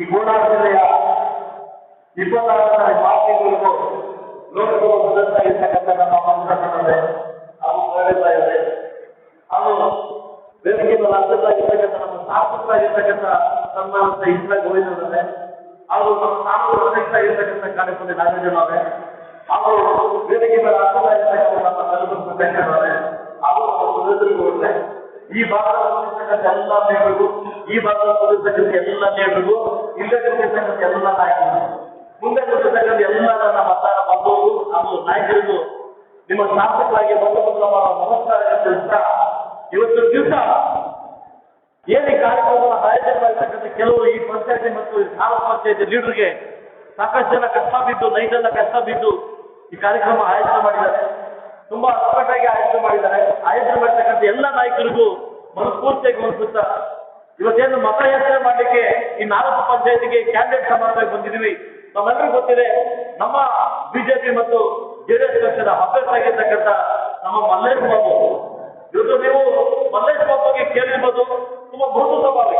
ಈ ಕೋಲಾರ ಜಿಲ್ಲೆಯ ಇಪ್ಪತ್ತಾರನೇ ಪಾರ್ಟಿಗಳಿಗೂ ಲೋಕಸಭಾ ಸದಸ್ಯ ಇರ್ತಕ್ಕಂಥ ನಮ್ಮ ಮಂತ್ರಿಗಳೇ ಹಾಗೂ ಇದೆ ಹಾಗೂ ಬೆಳಗಿನ ಮೇಲೆ ಅಧ್ಯಕ್ಷರಾಗಿರ್ತಕ್ಕಂಥ ನಮ್ಮ ಶಾಸಕರಾಗಿರ್ತಕ್ಕಂಥ ಸನ್ಮಾನಿತ ಇಂದ್ರ ಗೋವಿಂದರೇ ಹಾಗೂ ನಮ್ಮ ಕಾನೂನು ಅಧ್ಯಕ್ಷರಾಗಿರ್ತಕ್ಕಂಥ ಕಾರ್ಯಕ್ರಮ ನಾಗೇಂದ್ರನವರೇ ಹಾಗೂ ಮೇಲೆ ಅಧ್ಯಕ್ಷರಾಗಿರ್ತಕ್ಕಂಥ ನಮ್ಮ ವೆಂಕಟರವರೇ ಹಾಗೂ ನಮ್ಮ ಸುರೇಂದ್ರಗೌಡ್ರೆ ಈ ಭಾಗದ ಬಂದಿರ್ತಕ್ಕಂಥ ಎಲ್ಲ ನೇಮರಿಗೂ ಈ ಭಾಗದ ಬಂದಿರ್ತಕ್ಕಂಥ ಎಲ್ಲ ನೇಮರಿಗೂ ಇಲ್ಲೇ ಬಂದಿರ್ತಕ್ಕಂಥ ಎಲ್ಲ ನಾಯಕರು ಮುಂದೆ ಬಂದಿರ್ತಕ್ಕಂಥ ಎಲ್ಲ ನನ್ನ ಮತದಾರ ಬಂದವರು ನಮ್ಮ ನಾಯಕರಿಗೂ ನಿಮ್ಮ ಶಾಸಕರಾಗಿ ಬಂದು ನಮಸ್ಕಾರ ತಿಳಿಸ್ತಾ ಇವತ್ತು ದಿವಸ ಏನೇ ಕಾರ್ಯಕ್ರಮವನ್ನು ಆಯೋಜನೆ ಮಾಡಿರ್ತಕ್ಕಂಥ ಕೆಲವು ಈ ಪಂಚಾಯತಿ ಮತ್ತು ತಾಲೂಕು ಪಂಚಾಯತಿ ಲೀಡರ್ಗೆ ಸಾಕಷ್ಟು ಜನ ಕಷ್ಟ ಬಿದ್ದು ನೈಟೆಲ್ಲ ಕಷ್ಟ ಬಿದ್ದು ಈ ಕಾರ್ಯಕ್ರಮ ಆಯೋಜನೆ ಮಾಡಿದ್ದಾರೆ. ತುಂಬಾ ಅಚ್ಚುಕಟ್ಟಾಗಿ ಆಯೋಜನೆ ಮಾಡಿದ್ದಾರೆ. ಮಾಡಿರ್ತಕ್ಕಂಥ ಎಲ್ಲ ನಾಯಕರಿಗೂ ಮನಸ್ಫೂರ್ತಿಯಾಗಿ ಅನಿಸುತ್ತಾ ಇವತ್ತೇನು ಮತ ಯಾಚನೆ ಮಾಡಲಿಕ್ಕೆ ಈ ನಾಲ್ಕು ಪಂಚಾಯತಿಗೆ ಕ್ಯಾಂಡಿಡೇಟ್ ಸಮಾಜವಾಗಿ ಬಂದಿದ್ದೀವಿ. ನಮ್ಮೆಲ್ಲರಿಗೂ ಗೊತ್ತಿದೆ, ನಮ್ಮ ಬಿಜೆಪಿ ಮತ್ತು ಜೆಡಿಎಸ್ ಪಕ್ಷದ ಅಭ್ಯರ್ಥಿಯಾಗಿರ್ತಕ್ಕಂಥ ನಮ್ಮ ಮಲ್ಲೇಶ್ ಬಾಬು. ಇವತ್ತು ನೀವು ಮಲ್ಲೇಶ್ ಬಾಬುಗೆ ಕೇಳಿರ್ಬೋದು. ತುಂಬಾ ಮೃದು ಸ್ವಭಾವಿ.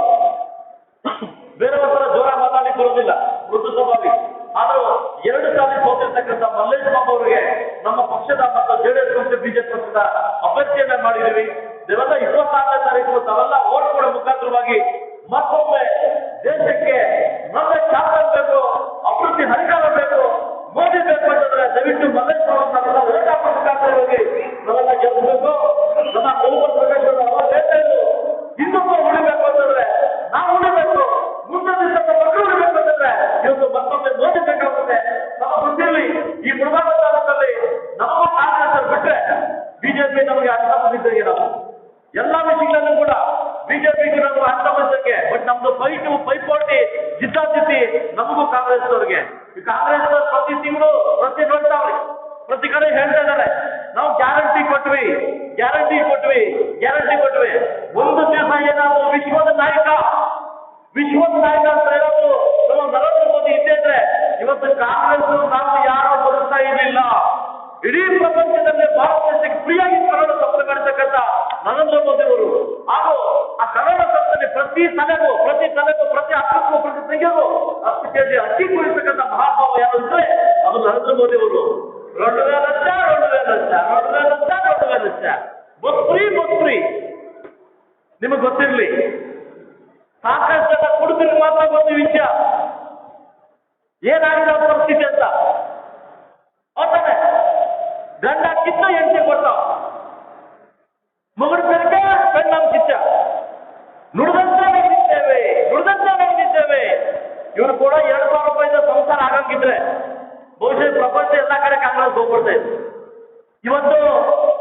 ಬೇರೆಯವರ ಜೋರ ಮಾತಾಡಿ ಬರೋದಿಲ್ಲ, ಮೃದು ಸ್ವಭಾವಿ. ಆದ್ರೂ ಎರಡು ಸಾರಿ ಸೋತಿರ್ತಕ್ಕಂಥ ಮಲ್ಲೇಶ್ ಬಾಬು ಅವರಿಗೆ ನಮ್ಮ ಪಕ್ಷದ ಮತ್ತು ಜೆಡಿಎಸ್ ಪಕ್ಷ ಬಿಜೆಪಿ ಪಕ್ಷದ ಅಪಚಯನ ಮಾಡಿದ್ದೀವಿ. ಇವೆಲ್ಲ ಇಪ್ಪತ್ತಾರನೇ ತಾರೀಕು ತಾವೆಲ್ಲ ಓಟ್ ಕೊಡೋ ಮುಖಾಂತರವಾಗಿ ಮತ್ತೊಮ್ಮೆ ದೇಶಕ್ಕೆ ಮತ್ತೆ ಚಾಪಲ್ ಬೇಕು, ಅಭಿವೃದ್ಧಿ ಹರಿಕಾರ ಬೇಕು, ಮೋದಿ ಬೇಕು ಅಂತಂದ್ರೆ ದಯವಿಟ್ಟು ಮಲ್ಲೇಶ್ವರ ನಾವೆಲ್ಲ ಓಟ್ ಹಾಕೋ ಮುಖಾಂತರವಾಗಿ ನಾವೆಲ್ಲ ಗೆಲ್ಲಬೇಕು ನಮ್ಮ ಗೋಪಾಲ್ ಪ್ರದೇಶದ ಹೇಳ್ತಾ ಇದ್ರು ಹಿಂದೂಗಳು ಉಳಿಬೇಕು ಅಂತಂದ್ರೆ ನಾವು ಉಳಿಬೇಕು. ಮುಂದೆ ಮಕ್ಕಳು ಉಳಿಬೇಕು ಅಂತಂದ್ರೆ ಇವತ್ತು ಮತ್ತೊಮ್ಮೆ ಮೋದಿ ಬೇಕಾಗುತ್ತೆ ನಮ್ಮ ಬುದ್ಧಿಯಲ್ಲಿ ಈ ಬುಡಬಾಗ ತಾಲೂಕಲ್ಲಿ ನಮ್ಮ ಕಾಂಗ್ರೆಸ್ ಬಿಟ್ರೆ ಬಿಜೆಪಿ ನಮಗೆ ಅರ್ಥ ಬಂದಿದ್ದೇವೆ ನಾವು ಎಲ್ಲ ವಿಷಯಗಳಲ್ಲೂ ಕೂಡ ಬಿಜೆಪಿಗೆ ನಾವು ಅರ್ಥ ಬಂದಕ್ಕೆ ಬಟ್ ನಮ್ದು ಫೈಟು ಪೈಪೋಟಿ ಜಿದ್ದಾಜಿದ್ದಿ ನಮಗೂ ಕಾಂಗ್ರೆಸ್ ಅವ್ರಿಗೆ ಈ ಕಾಂಗ್ರೆಸ್ ಪ್ರತಿ ತಿಂಗಳು ಪ್ರತಿ ನೋಡ್ತಾವ್ರಿ ಪ್ರತಿ ಕಡೆ ಹೇಳ್ತಾ ಇದ್ದಾರೆ, ನಾವು ಗ್ಯಾರಂಟಿ ಕೊಟ್ವಿ ಗ್ಯಾರಂಟಿ ಕೊಟ್ವಿ ಗ್ಯಾರಂಟಿ ಕೊಟ್ವಿ. ಒಂದು ದಿವಸ ಏನಾದ್ರು ವಿಶ್ವದ ನಾಯಕ ವಿಶ್ವದ ನಾಯಕ ಅಂತ ಹೇಳೋದು ನಮ್ಮ ನರೇಂದ್ರ ಮೋದಿ ಇದ್ದೇ ಇದ್ರೆ, ಇವತ್ತು ಕಾಂಗ್ರೆಸ್ ನಾವು ಯಾರು ಬದುಕ್ತಾ ಇರಲಿಲ್ಲ ಇಡೀ ಪ್ರಪಂಚದಲ್ಲಿ ಭಾರತ ದೇಶಕ್ಕೆ ಫ್ರೀ ಮಾಡ್ತಕ್ಕಂಥ ನರೇಂದ್ರ ಮೋದಿ ಅವರು ಹಾಗೂ ಆ ಕನ್ನಡ ಸಂಸ್ಥೆ ಪ್ರತಿ ತಲೆಗೂ ಪ್ರತಿ ತಲೆಗೂ ಪ್ರತಿ ಹಕ್ಕಕ್ಕೂ ಪ್ರತಿ ತೆಗೆಗೂ ಹತ್ತು ಕೆಜಿ ಅಕ್ಕಿ ಕುಡಿತಕ್ಕಂಥ ಮಹಾತ್ಮ ಯಾರು ಅಂದ್ರೆ ಅದು ನರೇಂದ್ರ ಮೋದಿ ಅವರು రెండు వేల వచ్చా రెండు వేలు వచ్చా రెండు వేలు వచ్చా రెండు వేలు వచ్చా ಬಸ್ ಫ್ರೀ ಬಸ್ ಫ್ರೀ ನಿಮಗೆ ಗೊತ್ತಿರಲಿ ಸಾಕಷ್ಟು ಜನ ಕುಡುಕರಿಗೆ ಮಾತ್ರ ಬಂದ ವಿಷಯ ಏನಾಗಿದೆ ಅವ್ರ ಪರಿಸ್ಥಿತಿ ಅಂತ ಹೌದಾನೆ ಗಂಡ ಕಿತ್ತ ಹೆಂಡತಿ ಕೊಟ್ಟ ಮೊಗರ್ಪಕ್ಕ ನಮ್ಮ ಚಿತ್ತ ನುಡಿದಂತ ನಡೆದಿದ್ದೇವೆ ನುಡಿದಂತ ನಡೆದಿದ್ದೇವೆ. ಇವರು ಕೂಡ ಎರಡು ಸಾವಿರ ರೂಪಾಯಿಂದ ಸಂಸಾರ ಆಗಂಗಿದ್ರೆ ಬಹುಶಃ ಪ್ರಪಂಚ ಎಲ್ಲ ಕಡೆ ಕಾಂಗ್ರೆಸ್ ಹೋಗ್ಬಿಡ್ತಾ ಇವತ್ತು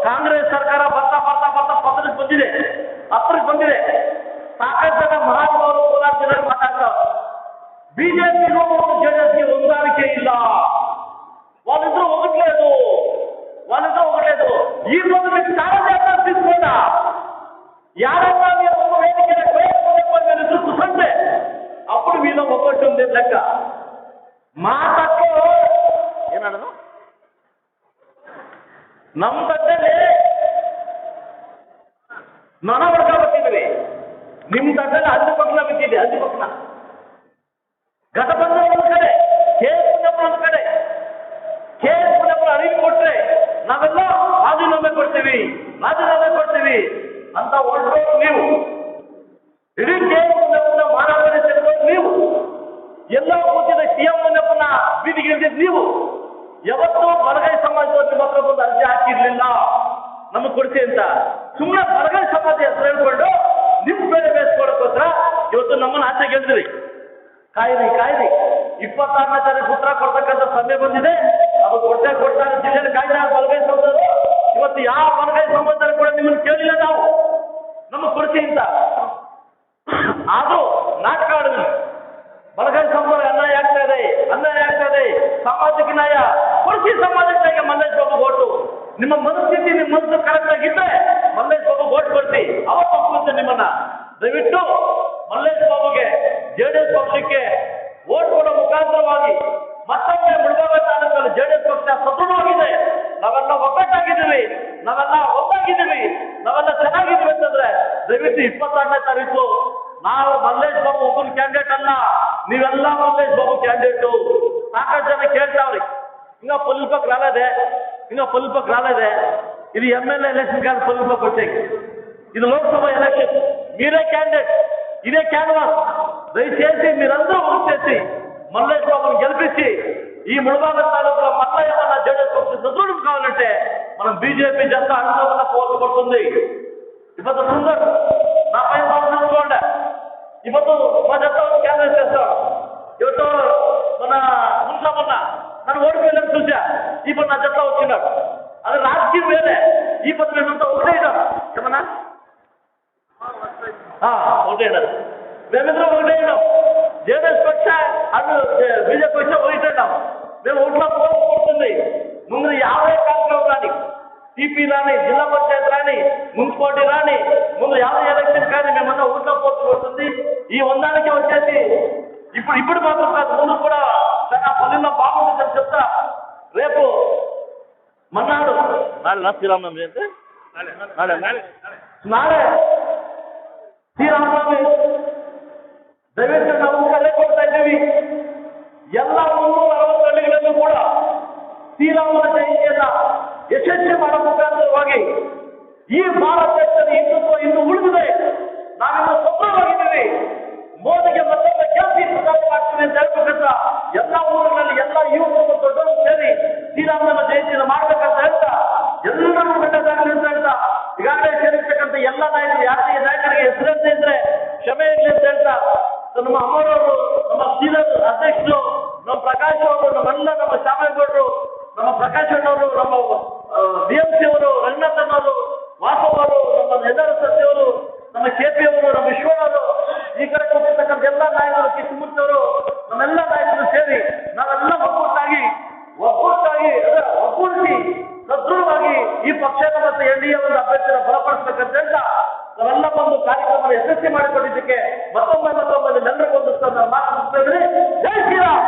ಕಾಂಗ್ರೆಸ್ ಸರ್ಕಾರ ಬರ್ತಾ ಬರ್ತಾ ಬರ್ತಾ ಪತ್ರಕ್ಕೆ ಬಂದಿದೆ. ಹತ್ರಕ್ಕೆ ಬಂದಿದೆ. ಸಾಕಷ್ಟು ಜನ ಮಹಾನುಭಾವರು ಕೋಲಾರ ಜನರು ಮಾತಾಡ್ತಾರೆ. ಬಿಜೆಪಿಗೂ ಜೆಡಿಎಸ್ಗೆ ಹೊಂದಾಣಿಕೆ ಇಲ್ಲ. ಒಬ್ಬರು ಹೋಗಟ್ಲೇದು ಒಬ್ಬರು ಹೋಗಟ್ಲೇದು ಈ ಒಂದು ಕಾರಣ ಯಾರನ್ನ ನೀವು ವೈದ್ಯಕೀಯ ಪ್ರಯತ್ನ ಕುಸಂದೆ ಅಪ್ಪು ಮೀದ ಒಬ್ಬಟ್ಟು ಲೆಕ್ಕ ಮಾತಕ್ಕೆ ಏನದು ನಮ್ಮ ತಟ್ಟಲ್ಲಿ ನೊಣ ಹೊಡ್ಕ ಬರ್ತಿದ್ವಿ ನಿಮ್ಮ ತಟ್ಟಲ್ಲಿ ಹತ್ತು ಪಕ್ಕನ ಬಿದ್ದಿದೆ ಹತ್ತು ಪಕ್ಕನ ಗತಬಂಧ ಒಂದು ಕಡೆ ಕೇಳಿಸ್ಕೊಂಡಪ್ಪ ಒಂದು ಕಡೆ ಕೇಳಿಸ್ಕೊಂಡಪ್ಪ ಅರಿವು ಕೊಟ್ರೆ ನಾವೆಲ್ಲ ಅಂತ ಹೊರಟೋರು ನೀವು. ಇಡೀ ಕೇಂದ್ರ ಮಾನವರೇ ಸೇರಿದವರು ನೀವು. ಎಲ್ಲ ಹೋಗಿದ ಸಿ ಎಂ ಬೀದಿಗಿಳಿದ ನೀವು. ಯಾವತ್ತೂ ಬಲಗೈ ಸಮಾಜದವ್ರು ನಿಮ್ಮ ಹತ್ರ ಬಂದು ಅರ್ಜಿ ಹಾಕಿರ್ಲಿಲ್ಲ. ನಮಗೆ ಕೊಡ್ಸಿ ಅಂತ. ಸುಮ್ಮನೆ ಬಲಗೈ ಸಮಾಜ ಹೆಸರು ಹೇಳ್ಕೊಂಡು ನಿಮ್ ಬೇರೆ ಬೇಯಿಸ್ಕೊಳಕ್ಕೋಸ್ಕರ ಇವತ್ತು ನಮ್ಮನ್ನ ಆಚೆ ಗೆಲ್ತೀರಿ ಕಾಯ್ರಿ ಕಾಯ್ರಿ. ಇಪ್ಪತ್ತಾರನೇ ತಾರೀಕು ಉತ್ತರ ಕೊಡ್ತಕ್ಕಂಥ ಸಮಯ ಬಂದಿದೆ. ಅದು ಕೊಡ್ತೇ ಕೊಡ್ತಾರೆ ಜಿಲ್ಲೆಯಲ್ಲಿ ಕಾಯ್ದೆ ಬಲಗೈ ಸಮಾಜದವರು ಇವತ್ತು ಯಾವ ಬಲಗೈ ಸಮಾಜದಲ್ಲಿ ಕೂಡ ನಿಮ್ಮನ್ನು ಕೇಳಿಲ್ಲ ನಾವು ನಮಗೆ ಕೊಡ್ಸಿ ಅಂತ ಆದ್ರೂ ನಾಟಕ ಆಡಿದ್ವಿ ಬಲಗೈ ಸಮಾಜ ಅನ್ಯಾಯ ಆಗ್ತಾ ಇದೆ ಅನ್ಯಾಯ ಆಗ್ತಾ ಇದೆ ಸಾಮಾಜಿಕ ನ್ಯಾಯ ಕೊಡಿಸಿ ಸಮಾಜಕ್ಕೆ ಮಲ್ಲೇಶ್ ಬಾಬು ಓಟು. ನಿಮ್ಮ ಮನಸ್ಥಿತಿ, ನಿಮ್ಮ ಮನಸ್ಸು ಕರೆಕ್ಟ್ ಆಗಿದ್ರೆ ಮಲ್ಲೇಶ್ ಬಾಬು ಓಟ್ ಕೊಡ್ತಿ. ಅವತ್ತು ನಿಮ್ಮನ್ನ. ದಯವಿಟ್ಟು ಮಲ್ಲೇಶ್ ಬಾಬುಗೆ ಜೆಡಿಎಸ್ ಪಕ್ಷಕ್ಕೆ ಓಟ್ ಕೊಡೋ ಮುಖಾಂತರವಾಗಿ ಮತ್ತೊಮ್ಮೆ ಮುಳುಗಾಲ ತಾಲೂಕಲ್ಲಿ ಜೆಡಿಎಸ್ ಪಕ್ಷ ಸದೃಢವಾಗಿದೆ. ನಾವೆಲ್ಲ ಒಗ್ಗಟ್ಟಾಗಿದ್ದೀವಿ. ನಾವೆಲ್ಲ ಒಂದಾಗಿದ್ದೀವಿ ನಾವೆಲ್ಲ ಚೆನ್ನಾಗಿದ್ದೀವಿ ಅಂತಂದ್ರೆ ದಯವಿಟ್ಟು ಇಪ್ಪತ್ತಾರನೇ ತಾರೀಕು ನಾವು ಮಲ್ಲೇಶ್ ಬಾಬು ಒಬ್ಬರು ಕ್ಯಾಂಡಿಡೇಟ್ ಅಲ್ಲ. ನೀವೆಲ್ಲ ಮಲ್ಲೇಶ್ ಬಾಬು ಕ್ಯಾಂಡಿಡೇಟು ఇంకా పొలిపకు రాలేదే? ఇది ఎమ్మెల్యే ఎలక్షన్ కాదు పొలిపకు వచ్చేకి. ఇది లోక్సభ ఎలక్షన్ మీరే క్యాండిడేట్ ఇదే క్యాన్వాస్ దయచేసి మీరందరూ చేసి మల్లయ్య బాబును గెలిపించి ఈ ముడిభాగం తాలూకులో మళ్ళీ ఏమన్నా జడ్ఎస్ సదృఢం కావాలంటే మనం బీజేపీ జనతా అనుకోకుండా పోల్చబడుతుంది ఇబ్బంది సుందర్ నా పై అనుకోండి ఇబ్బంది మా జనతా క్యాన్వస్ చేస్తాం. ఎవరితో మన ముందు నన్ను ఓడిపోయినట్టు చూసా ఇప్పుడు నా జట్లో వచ్చినాడు అది రాజకీయం వేరే. ఈ పది మేమంతా ఒకటే ఏమన్నా? ఒకటే మేమిద్దరం ఒకటే జేడీఎస్ పక్ష అటు బీజేపీ పక్ష ఒకటే మేము ఓట్ల పోతుంది. ముందు యాభై కార్యక్రమం రాని టీపీ రాని జిల్లా పంచాయత్ రాని మున్సిపాలిటీ రాని ముందు యాభై ఎలక్షన్ కానీ మేమంతా ఊళ్ళో పోతుంది. ఈ వందానికి వచ్చేసి ఇప్పుడు ఇప్పుడు మాత్రం కాదు ముందు కూడా నిన్న బాగుంది చెప్తా రేపు మన్నాడు నాడేనా శ్రీరామనవమి అంటే నాడే నాడే ಶ್ರೀರಾಮನವಮಿ. ದಯವಿಟ್ಟು ನಾವು ಕಲೆ ಕೊಡ್ತಾ ಇದ್ದೀವಿ. ಎಲ್ಲ ಮುನ್ನೂರ ಅರವತ್ತು ಹಳ್ಳಿಗಳಲ್ಲೂ ಕೂಡ ಶ್ರೀರಾಮನ ಜಯಂತಿಯನ್ನ ಯಶಸ್ವಿ ಮಾಡೋ ಮುಖಾಂತರವಾಗಿ ಈ ಭಾರತ ದೇಶದಲ್ಲಿ ಹಿಂದುತ್ವ ಇನ್ನು ಉಳಿದಿದೆ. ನಾವಿನ್ನು ಸ್ವತಂತ್ರವಾಗಿದ್ದೀವಿ ಮೋದಿಗೆ ಮತ್ತೆ ಪ್ರಧಾನ ಮಾಡ್ತೀವಿ ಅಂತ ಹೇಳ್ಬೇಕಂತ ಎಲ್ಲ ಊರುಗಳಲ್ಲಿ ಎಲ್ಲ ಯುವಕರು ದೊಡ್ಡವರು ಸೇರಿ ಶ್ರೀರಾಮನ ಜಯಂತಿಯನ್ನು ಮಾಡ್ಬೇಕಂತ ಹೇಳ್ತಾ ಎಲ್ಲರೂ ಒಳ್ಳೆದಾಗಲಿ ಅಂತ ಹೇಳ್ತಾ ಈಗಾಗಲೇ ಸೇರಿರ್ತಕ್ಕಂಥ ಎಲ್ಲ ನಾಯಕರು, ಯಾರಿಗೆ ನಾಯಕರಿಗೆ ಹೆಸರಂತೆ ಇದ್ರೆ ಕ್ಷಮೆ ಇರಲಿ ಅಂತ ಹೇಳ್ತಾ ನಮ್ಮ ಅಮ್ಮರವರು ನಮ್ಮ ಶ್ರೀಧರ್ ಅಧ್ಯಕ್ಷರು, ನಮ್ಮ ಪ್ರಕಾಶ್ ಅವರು, ನಮ್ಮೆಲ್ಲ ನಮ್ಮ ಶ್ಯಾಮೇಗೌಡರು ನಮ್ಮ ಪ್ರಕಾಶ್ ಅಣ್ಣವರು, ನಮ್ಮ ಬಿ ಅವರು ರಂಗನಾಥನ್ ಅವರು ವಾಸವರು ನಮ್ಮ ನೆದರ ಸತ್ಯವರು ನಮ್ಮ ಕೆಪಿ ಅವರು ನಮ್ಮ ವಿಶ್ವನವರು ಈ ಕಡೆ ಕೂತಿರ್ತಕ್ಕಂಥ ಎಲ್ಲ ನಾಯಕರು ಕಿಚ್ಚಮೂರ್ತಿ ಅವರು ನಮ್ಮೆಲ್ಲ ನಾಯಕರು ಸೇರಿ ನಾವೆಲ್ಲ ಒಗ್ಗೂಟಾಗಿ ಒಗ್ಗೂಟಾಗಿ, ಅದರ ಒಗ್ಗೂಡಿಸಿ, ಸದೃಢವಾಗಿ ಈ ಪಕ್ಷದ ಮತ್ತು ಎನ್ ಡಿ ಎ ಒಂದು ಅಭ್ಯರ್ಥಿನ ಬಲಪಡಿಸಬೇಕಂತ ಹೇಳ್ತಾ ನಾವೆಲ್ಲ ಒಂದು ಕಾರ್ಯಕ್ರಮ ಯಶಸ್ವಿ ಮಾಡಿಕೊಂಡಿದ್ದಕ್ಕೆ ಮತ್ತೊಮ್ಮೆ ಮತ್ತೊಮ್ಮೆ ಎಲ್ಲರಿಗೂ ಒಂದು ಮಾತು. ಜೈ ಶ್ರೀರಾಮ್